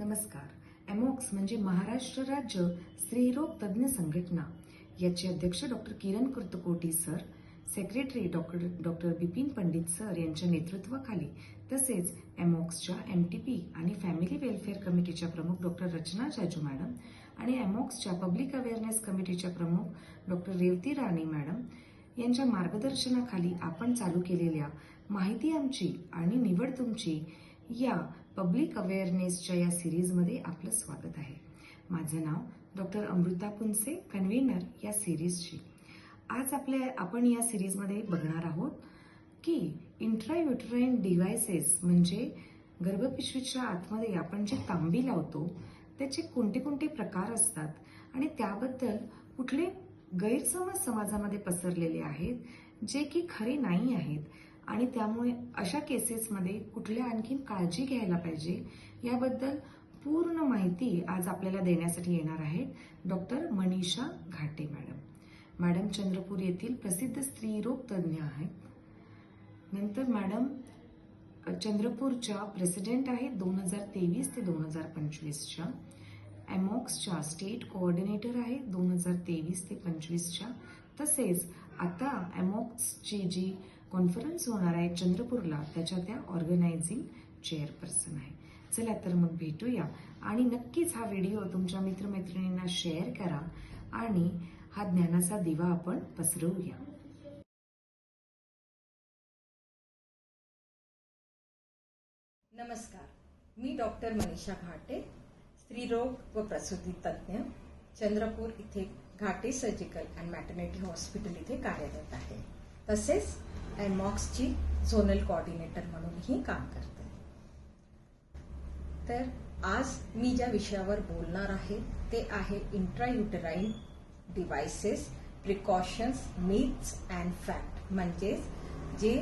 नमस्कार. एमॉक्स म्हणजे महाराष्ट्र राज्य स्त्रीरोग तज्ज्ञ संघटना. याचे अध्यक्ष doctor Kiran Kurtakoti sir secretary doctor doctor Bipin Pandit sir यांच्या नेतृत्वाखाली तसेच एमॉक्सच्या एम टी पी आणि फॅमिली वेलफेअर कमिटीच्या प्रमुख डॉक्टर रचना जाजू मॅडम आणि एमॉक्सच्या पब्लिक अवेअरनेस कमिटीच्या प्रमुख डॉक्टर रेवती राणे मॅडम यांच्या मार्गदर्शनाखाली आपण चालू केलेल्या माहिती आमची आणि निवड तुमची या पब्लिक अवेअरनेसच्या या सिरीजमध्ये आपलं स्वागत आहे. माझं नाव डॉक्टर अमृता कुंसे कन्व्हेनर या सिरीजची आज आपल्या आपण या सिरीजमध्ये बघणार आहोत की इंट्रायुटराईन डिव्हायसेस म्हणजे गर्भपिशवीच्या आतमध्ये आपण जे तांबी लावतो त्याचे कोणते कोणते प्रकार असतात आणि त्याबद्दल कुठले गैरसमज समाजामध्ये पसरलेले आहेत जे की खरे नाही आहेत आणि त्यामुळे अशा केसेसमध्ये कुठल्या आणखीन काळजी घ्यायला पाहिजे याबद्दल पूर्ण माहिती आज आपल्याला देण्यासाठी येणार आहेत doctor Manisha Ghate madam. Madam Chandrapur येथील प्रसिद्ध स्त्रीरोग तज्ज्ञ आहेत. नंतर मॅडम चंद्रपूरच्या प्रेसिडेंट आहेत दोन हजार तेवीस ते दोन हजार पंचवीसच्या एमॉक्सच्या स्टेट कोऑर्डिनेटर आहेत दोन हजार तेवीस ते पंचवीसच्या तसेच आता एमॉक्सची जी कॉन्फरन्स होणार आहे चंद्रपूरला. त्याच्या त्या ऑर्गनायझिंग चेअरपर्सन आहे. चला तर मग भेटूया. आणि नक्कीच हा व्हिडिओ तुमच्या मित्रमैत्रिणींना शेअर करा आणि हा ज्ञानाचा दिवा आपण पसरवूया. नमस्कार. मी डॉक्टर मनीषा घाटे स्त्रीरोग व प्रसूती तज्ज्ञ चंद्रपूर इथे Ghate surgical and maternity hospital इथे कार्यरत आहे. तसेच एमॉक्सची झोनल कॉर्डिनेटर म्हणूनही काम करते. तर आज मी ज्या विषयावर बोलणार आहे ते आहे intrauterine devices precautions myths and fact म्हणजेच जे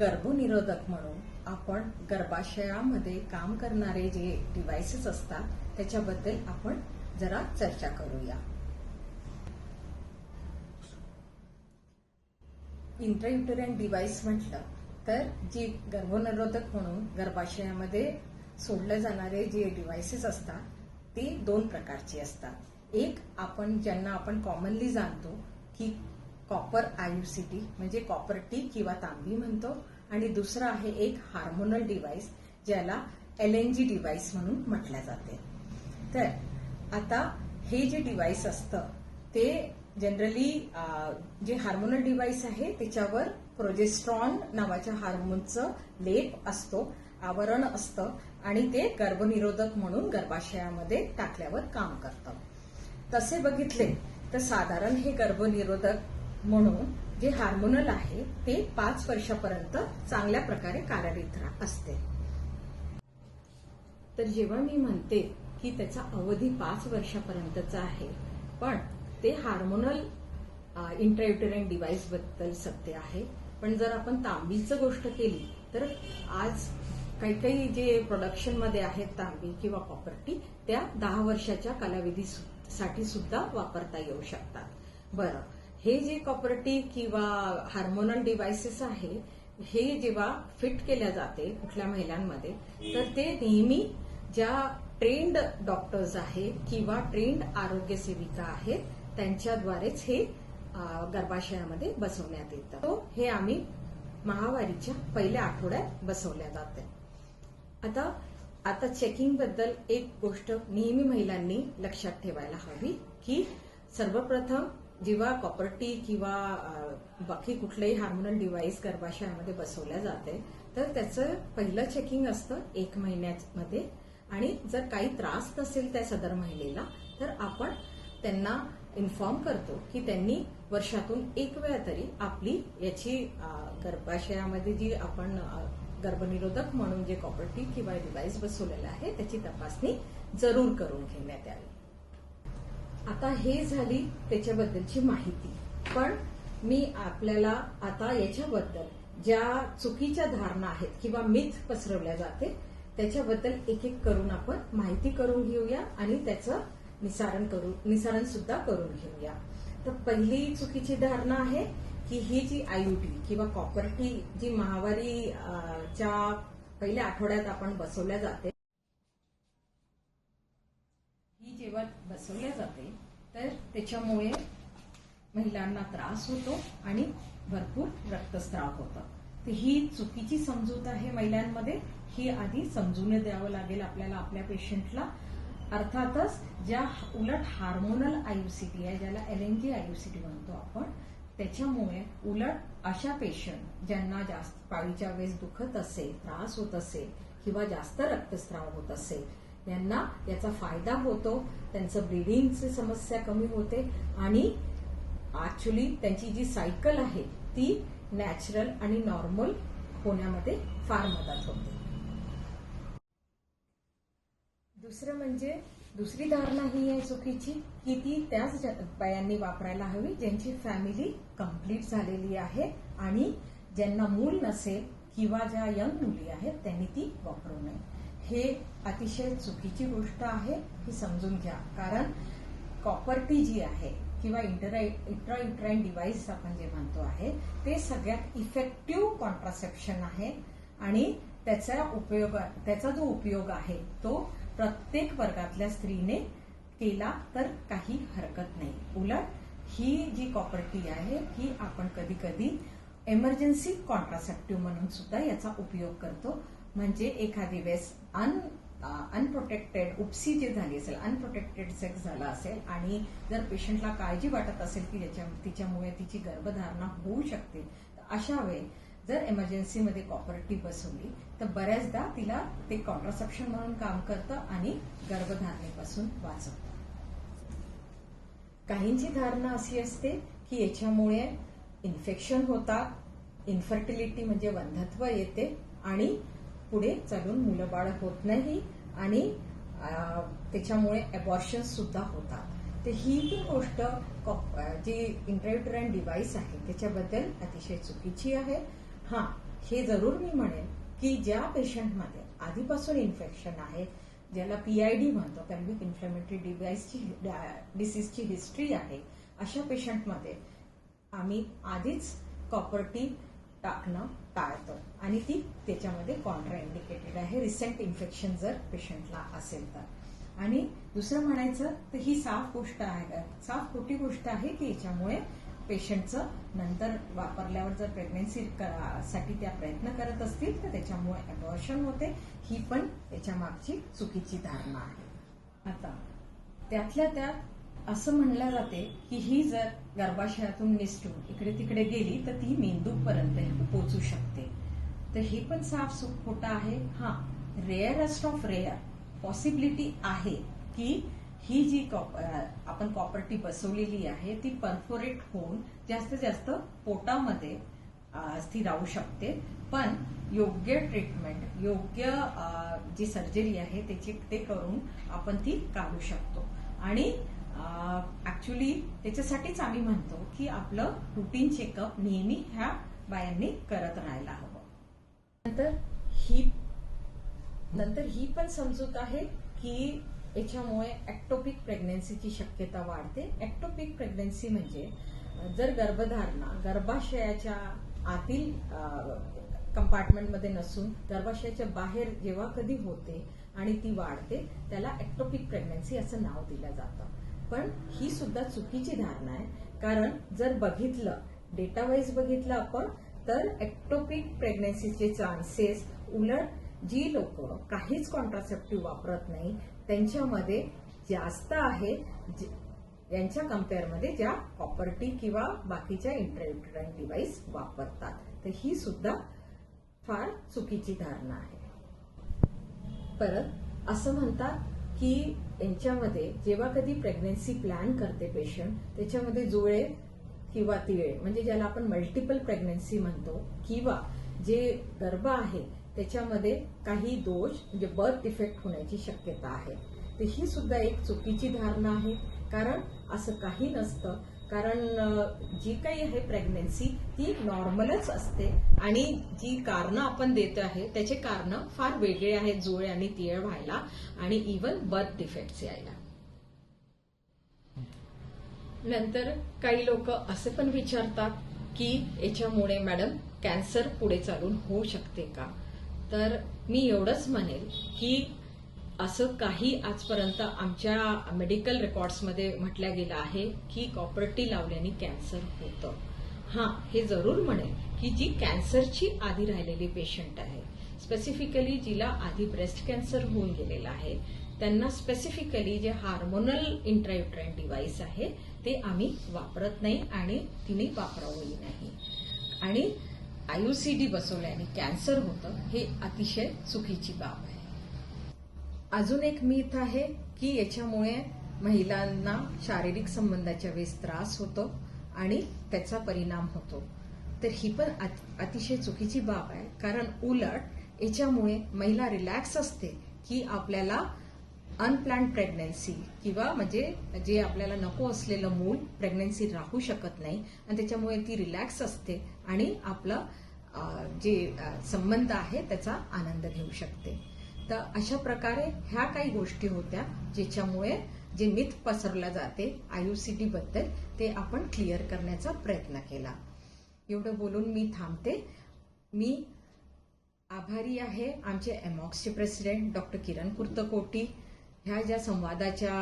गर्भनिरोधक म्हणून आपण गर्भाशयामध्ये काम करणारे जे डिव्हायसेस असतात त्याच्याबद्दल आपण जरा चर्चा करूया. इंट्रायुटरन डिव्हाइस म्हटलं तर जी गर्भनिरोधक म्हणून गर्भाशयामध्ये सोडले जाणारे जे डिव्हायसेस असतात ते दोन प्रकारची असतात. एक आपण ज्यांना आपण कॉमनली जाणतो की कॉपर आयुसीटी म्हणजे कॉपर टी किंवा तांबी म्हणतो आणि दुसरं आहे एक हार्मोनल डिव्हाइस ज्याला एल एन जी डिव्हाइस म्हणून म्हटल्या जाते. तर आता हे जे डिव्हाइस असतं ते जनरली uh, जे हार्मोनल डिव्हाइस आहे त्याच्यावर प्रोजेस्ट्रॉन नावाच्या हार्मोनचं लेप असतो आवरण असतं आणि ते गर्भनिरोधक म्हणून गर्भाशयामध्ये टाकल्यावर काम करतं. तसे बघितले तर साधारण हे गर्भनिरोधक म्हणून जे हार्मोनल आहे ते पाच वर्षापर्यंत चांगल्या प्रकारे कार्यरत असते. तर जेव्हा मी म्हणते की त्याचा अवधी पाच वर्षापर्यंतचा आहे पण ते हार्मोनल इंट्रायुटरन डिव्हाइसबद्दल सत्य आहे. पण जर आपण तांबीचं गोष्ट केली तर आज काही काही जे प्रोडक्शनमध्ये आहेत तांबी किंवा प्रॉपर्टी त्या दहा वर्षाच्या कालावधीसाठी सुद्धा वापरता येऊ शकतात. बरं हे जे कॉपर्टी किंवा हार्मोनल डिव्हायसेस आहे हे जेव्हा फिट केल्या जाते कुठल्या महिलांमध्ये तर ते नेहमी ज्या ट्रेंड डॉक्टर्स आहेत किंवा ट्रेंड आरोग्य सेविका आहेत त्यांच्याद्वारेच हे गर्भाशयामध्ये बसवण्यात येतं. तो हे आम्ही महावारीच्या पहिल्या आठवड्यात बसवल्या जाते आता आता चेकिंगबद्दल एक गोष्ट नेहमी महिलांनी लक्षात ठेवायला हवी की सर्वप्रथम जेव्हा कॉपर्टी किंवा बाकी कुठलंही हार्मोनल डिव्हाइस गर्भाशयामध्ये बसवल्या जाते तर त्याचं पहिलं चेकिंग असतं एक महिन्यामध्ये. आणि जर काही त्रास नसेल त्या सदर महिलेला तर आपण त्यांना इन्फॉर्म करतो की त्यांनी वर्षातून एक वेळा तरी आपली याची गर्भाशयामध्ये जी आपण गर्भनिरोधक म्हणून जे कॉपर्टी किंवा डिव्हाइस बसवलेलं आहे त्याची तपासणी जरूर करून घेण्यात यावी. आता हे झाली त्याच्याबद्दलची माहिती. पण मी आपल्याला आता याच्याबद्दल ज्या चुकीच्या धारणा आहेत किंवा मिथ पसरवल्या जाते त्याच्याबद्दल एक एक करून आपण माहिती करून घेऊया आणि त्याचं निसारण करू निसारण सुद्धा करून घेऊया. तर पहिली चुकीची धारणा आहे की ही जी आयुटी किंवा कॉपर्टी जी महावारी च्या पहिल्या आठवड्यात आपण बसवल्या जाते ही जेव्हा बसवल्या जाते तर त्याच्यामुळे महिलांना त्रास होतो आणि भरपूर रक्तस्राव होतं. तर ही चुकीची समजूत आहे महिलांमध्ये. ही आधी समजून द्यावं लागेल आपल्याला आपल्या पेशंटला अर्थातच ज्या उलट हार्मोनल आयुसीटी आहे ज्याला एल एन जी आयुसीटी म्हणतो आपण त्याच्यामुळे उलट अशा पेशंट ज्यांना जास्त पाळीच्या वेळेस दुखत असेल त्रास होत असेल किंवा जास्त रक्तस्राव होत असेल यांना याचा फायदा होतो त्यांचं ब्लिडिंगची समस्या कमी होते आणि ऍक्च्युली त्यांची जी सायकल आहे ती नॅचरल आणि नॉर्मल होण्यामध्ये फार मदत होते. दुसरं म्हणजे दुसरी धारणा ही आहे चुकीची की ती त्याच बायांनी वापरायला हवी ज्यांची फॅमिली कंप्लीट झालेली आहे आणि ज्यांना मूल नसेल किंवा ज्या यंग मुली आहेत त्यांनी ती वापरू नये. हे अतिशय चुकीची गोष्ट आहे ही समजून घ्या. कारण कॉपर्टी जी आहे किंवा इंटरा इंट्रायुट्राईन डिव्हाइस आपण जे म्हणतो आहे ते सगळ्यात इफेक्टिव्ह कॉन्ट्रासेप्शन आहे आणि त्याचा उपयोग त्याचा जो उपयोग आहे तो प्रत्येक वर्गातल्या स्त्रीने केला तर काही हरकत नाही. उलट ही जी कॉपर्टी आहे ही आपण कधी कधी एमर्जन्सी कॉन्ट्रासेप्टिव्ह म्हणून सुद्धा याचा उपयोग करतो. म्हणजे एखादी वेळेस अन अनप्रोटेक्टेड उपसी जे झाली असेल अनप्रोटेक्टेड सेक्स झाला असेल आणि जर पेशंटला काळजी वाटत असेल की तिच्यामुळे तिची गर्भधारणा होऊ शकते तर अशा वेळी जर एमर्जन्सीमध्ये कॉपरेटिव्ह बसवली तर बऱ्याचदा तिला ते कॉन्ट्रासेप्शन म्हणून काम करतं आणि गर्भधारणेपासून वाचवतं. काहींची धारणा अशी असते की याच्यामुळे इन्फेक्शन होतात इन्फर्टिलिटी म्हणजे वंधत्व येते आणि पुढे चालून मुलं बाळ होत नाही आणि त्याच्यामुळे अबॉर्शन सुद्धा होतात. तर ही पण गोष्ट जी इंट्रायुटराईन डिव्हाइस आहे त्याच्याबद्दल अतिशय चुकीची आहे. हा हे जरूर मी म्हणेन की ज्या पेशंटमध्ये आधीपासून इन्फेक्शन आहे ज्याला पीआयडी म्हणतो पेल्विक इन्फ्लेमेटरी डिवाइसची डिसीजची हिस्ट्री आहे अशा पेशंटमध्ये आम्ही आधीच कॉपर्टी टाकणं टाळतो. आणि ती त्याच्यामध्ये कॉन्ट्राइंडिकेटेड आहे. रिसेंट इन्फेक्शन जर पेशंटला असेल तर. आणि दुसरं म्हणायचं तर ही साफ गोष्ट आहे साफ खोटी गोष्ट आहे की याच्यामुळे पेशंटचं नंतर वापरल्यावर जर प्रेग्नन्सी साठी त्या प्रयत्न करत असतील तर त्याच्यामुळे अबॉर्शन होते. ही पण त्याच्या मागची चुकीची धारणा आहे. आता त्यातल्या त्यात असं म्हणलं जाते की ही जर गर्भाशयातून निसटून इकडे तिकडे गेली तर ती मेंदूपर्यंत पोचू शकते. तर हे पण साफ खोटं आहे. हा रेअरेस्ट ऑफ रेअर पॉसिबिलिटी आहे की ही जी आपण कॉपर्टी बसवलेली आहे ती परफोरेट होऊन जास्तीत जास्त पोटामध्ये अं, ती राहू शकते. पण योग्य ट्रीटमेंट योग्य जी सर्जरी आहे त्याची ते करून आपण ती काढू शकतो. आणि ऍक्च्युली त्याच्यासाठीच आम्ही म्हणतो की आपलं रुटीन चेकअप नेहमी ह्या बायांनी करत राहायला हवं. नंतर ही नंतर ही पण समजूत आहे की याच्यामुळे ऍक्टोपिक प्रेग्नन्सीची शक्यता वाढते. ऍक्टोपिक प्रेग्नन्सी म्हणजे जर गर्भधारणा गर्भाशयाच्या आतील कंपार्टमेंटमध्ये नसून गर्भाशयाच्या बाहेर जेव्हा कधी होते आणि ती वाढते त्याला ॲक्टोपिक प्रेग्नन्सी असं नाव दिलं जातं. पण ही सुद्धा चुकीची धारणा आहे. कारण जर बघितलं डेटावाईज बघितलं आपण तर ऍक्टोपिक प्रेग्नन्सीचे चान्सेस उलट जी लोक काहीच कॉन्ट्रासेप्टिव्ह वापरत नाही त्यांच्यामध्ये जास्त आहे जे- यांच्या कम्पेअरमध्ये ज्या प्रॉपर्टी किंवा बाकीच्या इंटरनेट डिव्हाइस वापरतात. तर ही सुद्धा फार चुकीची धारणा आहे. परत असं म्हणतात की यांच्यामध्ये जेव्हा कधी प्रेग्नन्सी प्लॅन करते पेशंट त्याच्यामध्ये जुळे किंवा तिळे म्हणजे ज्याला आपण मल्टिपल प्रेग्नन्सी म्हणतो किंवा जे गर्भ आहे त्याच्यामध्ये काही दोष म्हणजे बर्थ डिफेक्ट होण्याची शक्यता आहे. तर ही सुद्धा एक चुकीची धारणा आहे. कारण असं काही नसतं. कारण जी काही आहे प्रेग्नन्सी ती नॉर्मलच असते. आणि जी कारणं आपण देत आहे त्याचे कारणं फार वेगळे आहेत जुळे आणि तिळ व्हायला आणि इवन बर्थ डिफेक्ट्स यायला. नंतर काही लोक असे पण विचारतात की याच्यामुळे मॅडम कॅन्सर पुढे चालून होऊ शकते का? तर मी एवढंच म्हणेल की असं काही आजपर्यंत आमच्या मेडिकल रेकॉर्ड्समध्ये म्हटलं गेलं आहे की कॉपर्टी लावल्याने कॅन्सर होतं. हां हे जरूर म्हणेल की जी कॅन्सरची आधी राहिलेली पेशंट आहे स्पेसिफिकली जिला आधी ब्रेस्ट कॅन्सर होऊन गेलेला आहे त्यांना स्पेसिफिकली जे हार्मोनल इंट्रायुट्राइन डिव्हाइस आहे ते आम्ही वापरत नाही आणि तिने वापरावंही नाही. आणि आयुसीडी बसवल्याने कॅन्सर होतं हे अतिशय चुकीची बाब आहे. अजून एक मीत आहे की याच्यामुळे महिलांना शारीरिक संबंधाच्या वेळेस त्रास होतो आणि त्याचा परिणाम होतो. तर ही पण अतिशय चुकीची बाब आहे. कारण उलट याच्यामुळे महिला रिलॅक्स असते की आपल्याला अनप्लॅन प्रेग्नन्सी किंवा म्हणजे जे आपल्याला नको असलेलं मूल प्रेग्नन्सी राहू शकत नाही आणि त्याच्यामुळे ती रिलॅक्स असते आणि आपलं जे संबंध आहे त्याचा आनंद घेऊ शकते. तर अशा प्रकारे ह्या काही गोष्टी होत्या ज्याच्यामुळे जे मिथ पसरला जाते आयुसीडी बद्दल ते आपण क्लिअर करण्याचा प्रयत्न केला. एवढं बोलून मी थांबते. मी आभारी आहे आमचे एमॉक्सचे प्रेसिडेंट डॉक्टर किरण कुर्तकोटी. ह्या ज्या संवादाच्या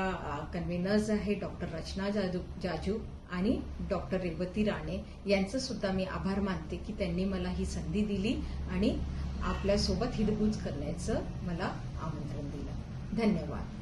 कन्व्हेनर्स आहे डॉक्टर रचना जाजू जाजू आणि डॉक्टर रेवती राणे यांचं सुद्धा मी आभार मानते की त्यांनी मला ही संधी दिली आणि आपल्यासोबत हिडबूज करण्याचं मला आमंत्रण दिलं. धन्यवाद.